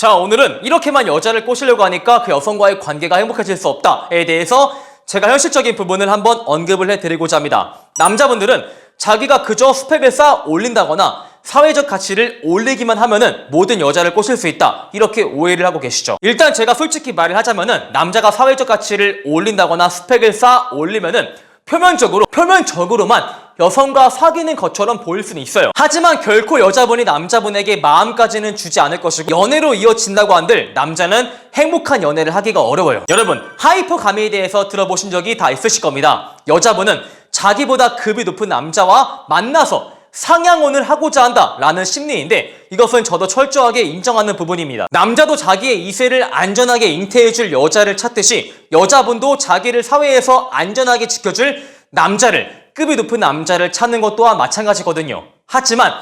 자, 오늘은 이렇게만 여자를 꼬시려고 하니까 그 여성과의 관계가 행복해질 수 없다에 대해서 제가 현실적인 부분을 한번 언급을 해드리고자 합니다. 남자분들은 자기가 그저 스펙을 쌓아 올린다거나 사회적 가치를 올리기만 하면은 모든 여자를 꼬실 수 있다. 이렇게 오해를 하고 계시죠. 일단 제가 솔직히 말을 하자면은 남자가 사회적 가치를 올린다거나 스펙을 쌓아 올리면은 표면적으로 표면적으로만 여성과 사귀는 것처럼 보일 수는 있어요. 하지만 결코 여자분이 남자분에게 마음까지는 주지 않을 것이고 연애로 이어진다고 한들 남자는 행복한 연애를 하기가 어려워요. 여러분 하이퍼가미에 대해서 들어보신 적이 다 있으실 겁니다. 여자분은 자기보다 급이 높은 남자와 만나서 상향혼을 하고자 한다라는 심리인데 이것은 저도 철저하게 인정하는 부분입니다. 남자도 자기의 이세를 안전하게 잉태해줄 여자를 찾듯이 여자분도 자기를 사회에서 안전하게 지켜줄 남자를 급이 높은 남자를 찾는 것 또한 마찬가지거든요. 하지만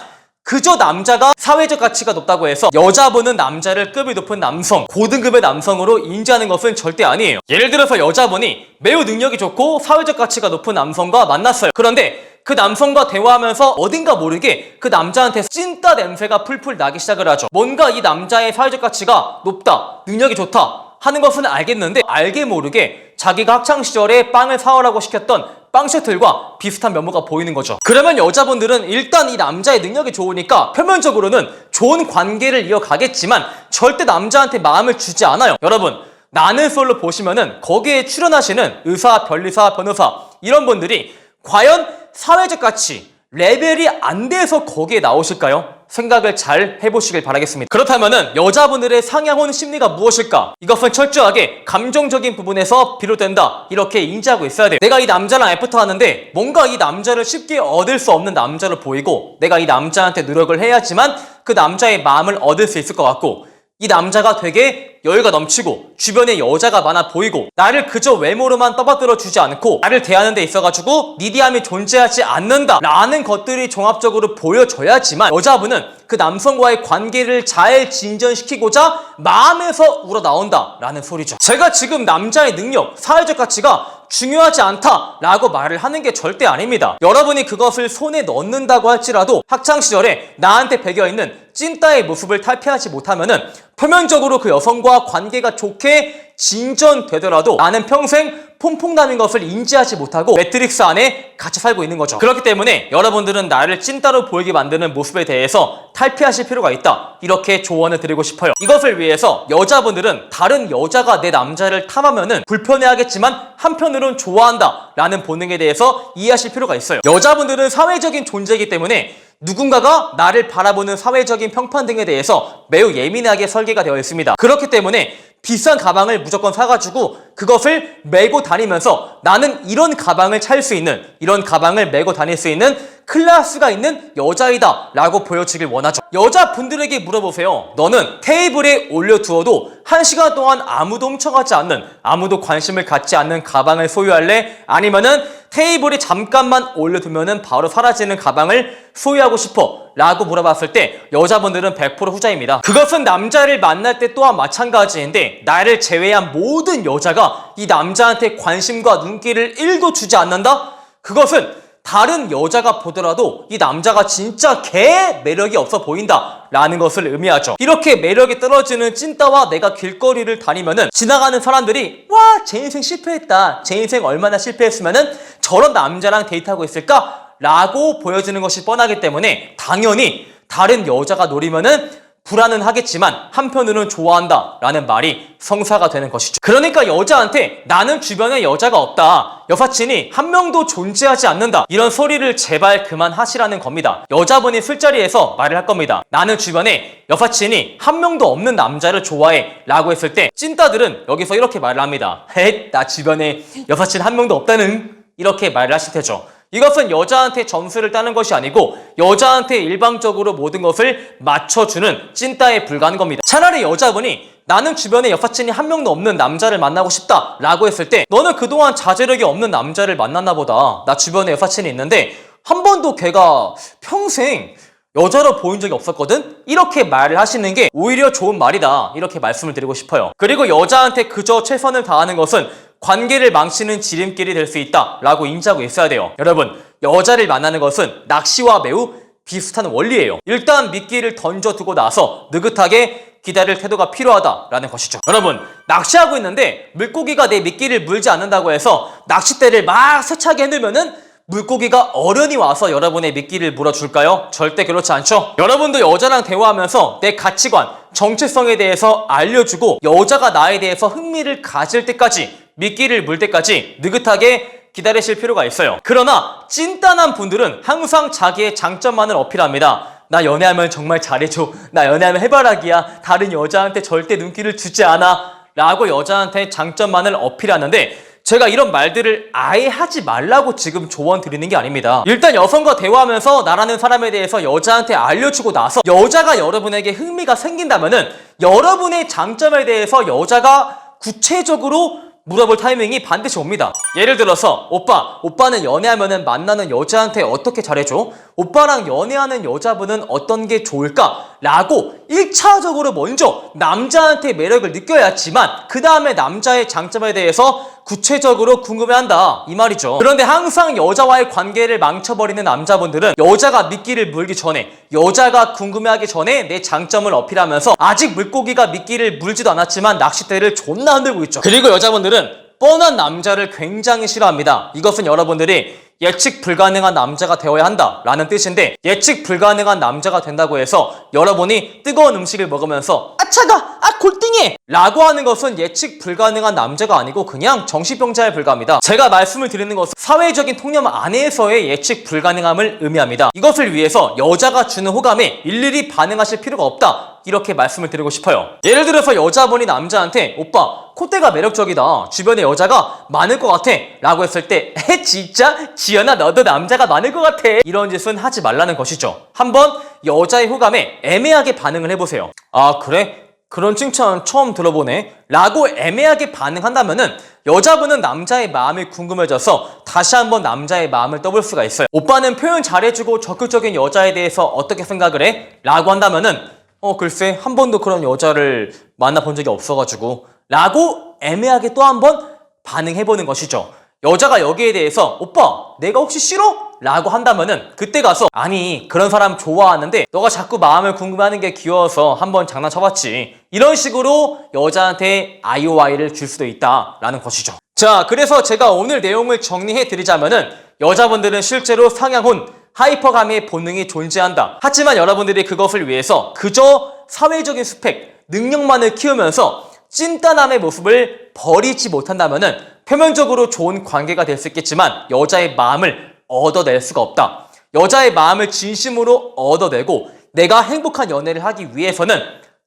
그저 남자가 사회적 가치가 높다고 해서 여자분은 남자를 급이 높은 남성, 고등급의 남성으로 인지하는 것은 절대 아니에요. 예를 들어서 여자분이 매우 능력이 좋고 사회적 가치가 높은 남성과 만났어요. 그런데 그 남성과 대화하면서 어딘가 모르게 그 남자한테 찐따 냄새가 풀풀 나기 시작을 하죠. 뭔가 이 남자의 사회적 가치가 높다, 능력이 좋다 하는 것은 알겠는데 알게 모르게 자기가 학창 시절에 빵을 사오라고 시켰던 빵 셔틀과 비슷한 면모가 보이는 거죠. 그러면 여자분들은 일단 이 남자의 능력이 좋으니까 표면적으로는 좋은 관계를 이어가겠지만 절대 남자한테 마음을 주지 않아요. 여러분 나는 솔로 보시면은 거기에 출연하시는 의사, 변리사, 변호사 이런 분들이 과연 사회적 가치 레벨이 안 돼서 거기에 나오실까요? 생각을 잘 해보시길 바라겠습니다. 그렇다면은 여자분들의 상향혼 심리가 무엇일까? 이것은 철저하게 감정적인 부분에서 비롯된다. 이렇게 인지하고 있어야 돼요. 내가 이 남자랑 애프터 하는데 뭔가 이 남자를 쉽게 얻을 수 없는 남자로 보이고 내가 이 남자한테 노력을 해야지만 그 남자의 마음을 얻을 수 있을 것 같고 이 남자가 되게 여유가 넘치고 주변에 여자가 많아 보이고 나를 그저 외모로만 떠받들어 주지 않고 나를 대하는 데 있어가지고 니디함이 존재하지 않는다 라는 것들이 종합적으로 보여져야지만 여자분은 그 남성과의 관계를 잘 진전시키고자 마음에서 우러나온다 라는 소리죠 제가 지금 남자의 능력, 사회적 가치가 중요하지 않다라고 말을 하는 게 절대 아닙니다. 여러분이 그것을 손에 넣는다고 할지라도 학창 시절에 나한테 배겨 있는 찐따의 모습을 탈피하지 못하면은 표면적으로 그 여성과 관계가 좋게 진전되더라도 나는 평생 퐁퐁남인 것을 인지하지 못하고 매트릭스 안에 같이 살고 있는 거죠. 그렇기 때문에 여러분들은 나를 찐따로 보이게 만드는 모습에 대해서 탈피하실 필요가 있다. 이렇게 조언을 드리고 싶어요. 이것을 위해서 여자분들은 다른 여자가 내 남자를 탐하면은 불편해하겠지만 한편으론 좋아한다. 라는 본능에 대해서 이해하실 필요가 있어요. 여자분들은 사회적인 존재이기 때문에 누군가가 나를 바라보는 사회적인 평판 등에 대해서 매우 예민하게 설계가 되어 있습니다. 그렇기 때문에 비싼 가방을 무조건 사가지고 그것을 메고 다니면서 나는 이런 가방을 찰 수 있는 이런 가방을 메고 다닐 수 있는 클래스가 있는 여자이다 라고 보여지길 원하죠. 여자분들에게 물어보세요. 너는 테이블에 올려두어도 한 시간 동안 아무도 훔쳐가지 않는 아무도 관심을 갖지 않는 가방을 소유할래? 아니면은 테이블에 잠깐만 올려두면은 바로 사라지는 가방을 소유하고 싶어 라고 물어봤을 때 여자분들은 100% 후자입니다. 그것은 남자를 만날 때 또한 마찬가지인데 나를 제외한 모든 여자가 이 남자한테 관심과 눈길을 1도 주지 않는다? 그것은 다른 여자가 보더라도 이 남자가 진짜 개 매력이 없어 보인다 라는 것을 의미하죠 이렇게 매력이 떨어지는 찐따와 내가 길거리를 다니면은 지나가는 사람들이 와 제 인생 실패했다 제 인생 얼마나 실패했으면은 저런 남자랑 데이트하고 있을까? 라고 보여지는 것이 뻔하기 때문에 당연히 다른 여자가 노리면은 불안은 하겠지만 한편으로는 좋아한다 라는 말이 성사가 되는 것이죠. 그러니까 여자한테 나는 주변에 여자가 없다. 여사친이 한 명도 존재하지 않는다. 이런 소리를 제발 그만하시라는 겁니다. 여자분이 술자리에서 말을 할 겁니다. 나는 주변에 여사친이 한 명도 없는 남자를 좋아해 라고 했을 때 찐따들은 여기서 이렇게 말을 합니다. 헷, 나 주변에 여사친 한 명도 없다는 이렇게 말을 하실 테죠. 이것은 여자한테 점수를 따는 것이 아니고 여자한테 일방적으로 모든 것을 맞춰주는 찐따에 불과한 겁니다. 차라리 여자분이 나는 주변에 여사친이 한 명도 없는 남자를 만나고 싶다 라고 했을 때 너는 그동안 자제력이 없는 남자를 만났나 보다. 나 주변에 여사친이 있는데 한 번도 걔가 평생 여자로 보인 적이 없었거든? 이렇게 말을 하시는 게 오히려 좋은 말이다. 이렇게 말씀을 드리고 싶어요. 그리고 여자한테 그저 최선을 다하는 것은 관계를 망치는 지름길이 될 수 있다. 라고 인지하고 있어야 돼요. 여러분, 여자를 만나는 것은 낚시와 매우 비슷한 원리예요. 일단 미끼를 던져두고 나서 느긋하게 기다릴 태도가 필요하다라는 것이죠. 여러분, 낚시하고 있는데 물고기가 내 미끼를 물지 않는다고 해서 낚싯대를 막 세차게 흔들면은 물고기가 어련히 와서 여러분의 미끼를 물어줄까요? 절대 그렇지 않죠? 여러분도 여자랑 대화하면서 내 가치관, 정체성에 대해서 알려주고 여자가 나에 대해서 흥미를 가질 때까지 미끼를 물 때까지 느긋하게 기다리실 필요가 있어요. 그러나 찐딴한 분들은 항상 자기의 장점만을 어필합니다. 나 연애하면 정말 잘해줘. 나 연애하면 해바라기야. 다른 여자한테 절대 눈길을 주지 않아. 라고 여자한테 장점만을 어필하는데 제가 이런 말들을 아예 하지 말라고 지금 조언 드리는 게 아닙니다. 일단 여성과 대화하면서 나라는 사람에 대해서 여자한테 알려주고 나서 여자가 여러분에게 흥미가 생긴다면은 여러분의 장점에 대해서 여자가 구체적으로 물어볼 타이밍이 반드시 옵니다. 예를 들어서 오빠, 오빠는 연애하면은 만나는 여자한테 어떻게 잘해줘? 오빠랑 연애하는 여자분은 어떤 게 좋을까? 라고 1차적으로 먼저 남자한테 매력을 느껴야지만 그 다음에 남자의 장점에 대해서 구체적으로 궁금해한다 이 말이죠. 그런데 항상 여자와의 관계를 망쳐버리는 남자분들은 여자가 미끼를 물기 전에 여자가 궁금해하기 전에 내 장점을 어필하면서 아직 물고기가 미끼를 물지도 않았지만 낚싯대를 존나 흔들고 있죠. 그리고 여자분들은 뻔한 남자를 굉장히 싫어합니다. 이것은 여러분들이 예측 불가능한 남자가 되어야 한다라는 뜻인데 예측 불가능한 남자가 된다고 해서 여러분이 뜨거운 음식을 먹으면서 아 차가 아 골등해 라고 하는 것은 예측 불가능한 남자가 아니고 그냥 정신병자에 불과합니다. 제가 말씀을 드리는 것은 사회적인 통념 안에서의 예측 불가능함을 의미합니다. 이것을 위해서 여자가 주는 호감에 일일이 반응하실 필요가 없다. 이렇게 말씀을 드리고 싶어요. 예를 들어서 여자분이 남자한테 오빠 콧대가 매력적이다. 주변에 여자가 많을 것 같아. 라고 했을 때 에 진짜? 지연아 너도 남자가 많을 것 같아. 이런 짓은 하지 말라는 것이죠. 한번 여자의 호감에 애매하게 반응을 해보세요. 아 그래? 그런 칭찬 처음 들어보네. 라고 애매하게 반응한다면 은 여자분은 남자의 마음이 궁금해져서 다시 한번 남자의 마음을 떠볼 수가 있어요. 오빠는 표현 잘해주고 적극적인 여자에 대해서 어떻게 생각을 해? 라고 한다면 은 어 글쎄 한 번도 그런 여자를 만나본 적이 없어가지고 라고 애매하게 또 한 번 반응해보는 것이죠. 여자가 여기에 대해서 오빠 내가 혹시 싫어? 라고 한다면은 그때 가서 아니 그런 사람 좋아하는데 너가 자꾸 마음을 궁금해하는 게 귀여워서 한번 장난쳐봤지 이런 식으로 여자한테 IOI를 줄 수도 있다 라는 것이죠 자 그래서 제가 오늘 내용을 정리해 드리자면은 여자분들은 실제로 상향혼 하이퍼감의 본능이 존재한다 하지만 여러분들이 그것을 위해서 그저 사회적인 스펙 능력만을 키우면서 찐따남의 모습을 버리지 못한다면은 표면적으로 좋은 관계가 될 수 있겠지만 여자의 마음을 얻어낼 수가 없다. 여자의 마음을 진심으로 얻어내고 내가 행복한 연애를 하기 위해서는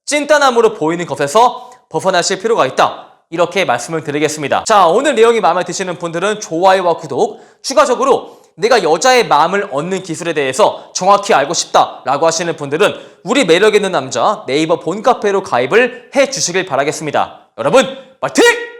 찐따남으로 보이는 것에서 벗어나실 필요가 있다. 이렇게 말씀을 드리겠습니다. 자, 오늘 내용이 마음에 드시는 분들은 좋아요와 구독, 추가적으로 내가 여자의 마음을 얻는 기술에 대해서 정확히 알고 싶다라고 하시는 분들은 우리 매력 있는 남자 네이버 본카페로 가입을 해 주시길 바라겠습니다. 여러분, 파이팅!